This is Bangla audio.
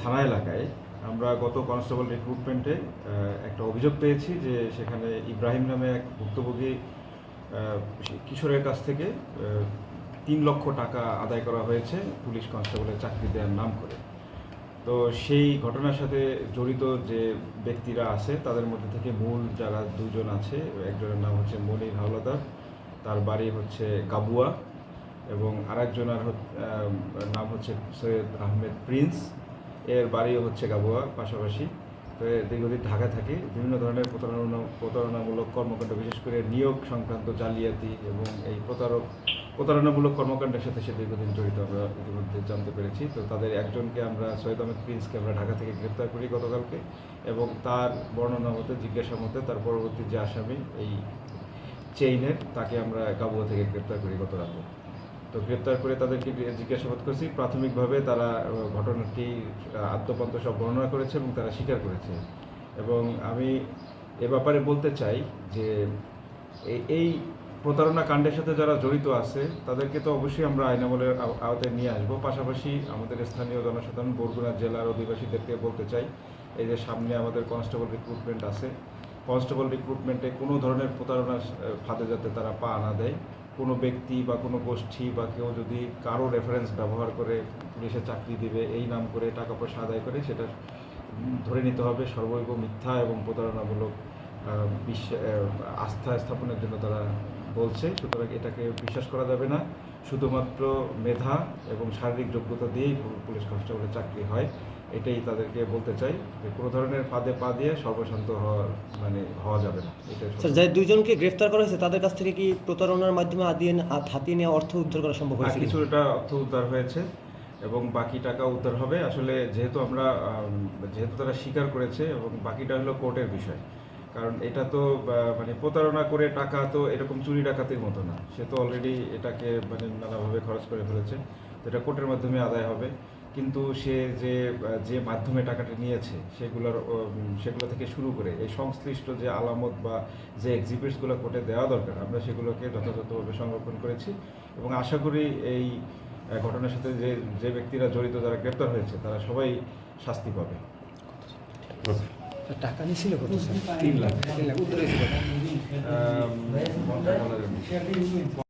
থানা এলাকায় আমরা গত কনস্টেবল রিক্রুটমেন্টে একটা অভিযোগ পেয়েছি যে সেখানে ইব্রাহিম নামে এক ভুক্তভোগী কিশোরের কাছ থেকে তিন লক্ষ টাকা আদায় করা হয়েছে পুলিশ কনস্টেবলের চাকরি দেওয়ার নাম করে। তো সেই ঘটনার সাথে জড়িত যে ব্যক্তিরা আছে, তাদের মধ্যে থেকে মূল যারা দুজন আছে, একজনের নাম হচ্ছে মনির হাওলাদার, তার বাড়ি হচ্ছে গাবুয়া এবং আরেকজনের নাম হচ্ছে সৈয়দ আহমেদ প্রিন্স। এর বাড়িও হচ্ছে গাবুয়া, পাশাপাশি। তো দীর্ঘদিন ঢাকা থাকে। বিভিন্ন ধরনের প্রতারণা প্রতারণামূলক কর্মকাণ্ড, বিশেষ করে নিয়োগ সংক্রান্ত জালিয়াতি এবং এই প্রতারক প্রতারণামূলক কর্মকাণ্ডের সাথে সে দীর্ঘদিন জড়িত, আমরা ইতিমধ্যে জানতে পেরেছি। তো তাদের একজনকে আমরা সৈয়দ আহমেদ প্রিন্সকে আমরা ঢাকা থেকে গ্রেপ্তার করি গতকালকে এবং তার বর্ণনা মতে, জিজ্ঞাসা মতে তার পরবর্তী যে আসামি এই চেইনের তাকে আমরা গাবুয়া থেকে গ্রেপ্তার করি গত রাতে। তো গ্রেপ্তার করে তাদেরকে জিজ্ঞাসাবাদ করছি। প্রাথমিকভাবে তারা ঘটনাটি আহ, আদ্যপান্ত সব বর্ণনা করেছে এবং তারা স্বীকার করেছে। এবং আমি এ ব্যাপারে বলতে চাই যে এই- প্রতারণা কাণ্ডের সাথে যারা জড়িত আছে তাদেরকে তো অবশ্যই আমরা আইনামলের আও- আওতায় নিয়ে আসব। পাশাপাশি আমাদের স্থানীয় জনসাধারণ বরগুনা জেলার অধিবাসীদেরকে বলতে চাই এই যে সামনে আমাদের কনস্টেবল রিক্রুটমেন্ট আছে। কনস্টেবল রিক্রুটমেন্টে কোনো ধরনের প্রতারণার ফাঁদে যাতে তারা পা না দেয়। কোনো ব্যক্তি বা কোনো গোষ্ঠী বা কেউ যদি কারও রেফারেন্স ব্যবহার করে পুলিশে চাকরি দিবে, এই নাম করে টাকা পয়সা আদায় করে, সেটা ধরে নিতে হবে সর্বৈব মিথ্যা এবং প্রতারণামূলক বিশ্ব- আস্থা স্থাপনের জন্য তারা বলছে। সুতরাং এটাকে বিশ্বাস করা যাবে না। শুধুমাত্র মেধা এবং শারীরিক যোগ্যতা দিয়েই পুলিশ কনস্টেবলের চাকরি হয়। এটাই তাদেরকে বলতে চাই যে কোনো ধরনের ফাঁদে পা দিয়ে সর্বশান্ত হওয়ার মানে হওয়া যাবে না স্যার যে দুইজনকে গ্রেফতার করা হয়েছে তাদের কাছ থেকে কি প্রতারণার মাধ্যমে আদিয়ে হাতিয়ে নেওয়া অর্থ উদ্ধার করা সম্ভব হয়েছে হ্যাঁ, কিছুটা অর্থ উদ্ধার হয়েছে এবং বাকি টাকা উদ্ধার হবে। আসলে যেহেতু আমরা যেহেতু তারা স্বীকার করেছে এবং বাকিটা হলো কোর্টের বিষয়। কারণ এটা তো মানে প্রতারণা করে টাকা তো এরকম চুরি ডাকাতির মতো না। সে তো অলরেডি এটাকে মানে নানাভাবে খরচ করে ফেলেছে। তো এটা কোর্টের মাধ্যমে আদায় হবে। কিন্তু সে যে যে মাধ্যমে টাকাটা নিয়েছে সেগুলোর সেগুলো থেকে শুরু করে এই সংশ্লিষ্ট যে আলামত বা যে এক্সিবিটসগুলো কোর্টে দেওয়া দরকার আমরা সেগুলোকে যথাযথভাবে সংরক্ষণ করেছি এবং আশা করি এই ঘটনার সাথে যে যে ব্যক্তিরা জড়িত যারা গ্রেপ্তার হয়েছে তারা সবাই শাস্তি পাবে। টাকা নিয়েছিল কত তিন লাখ। তিন লাখ। উদ্ধার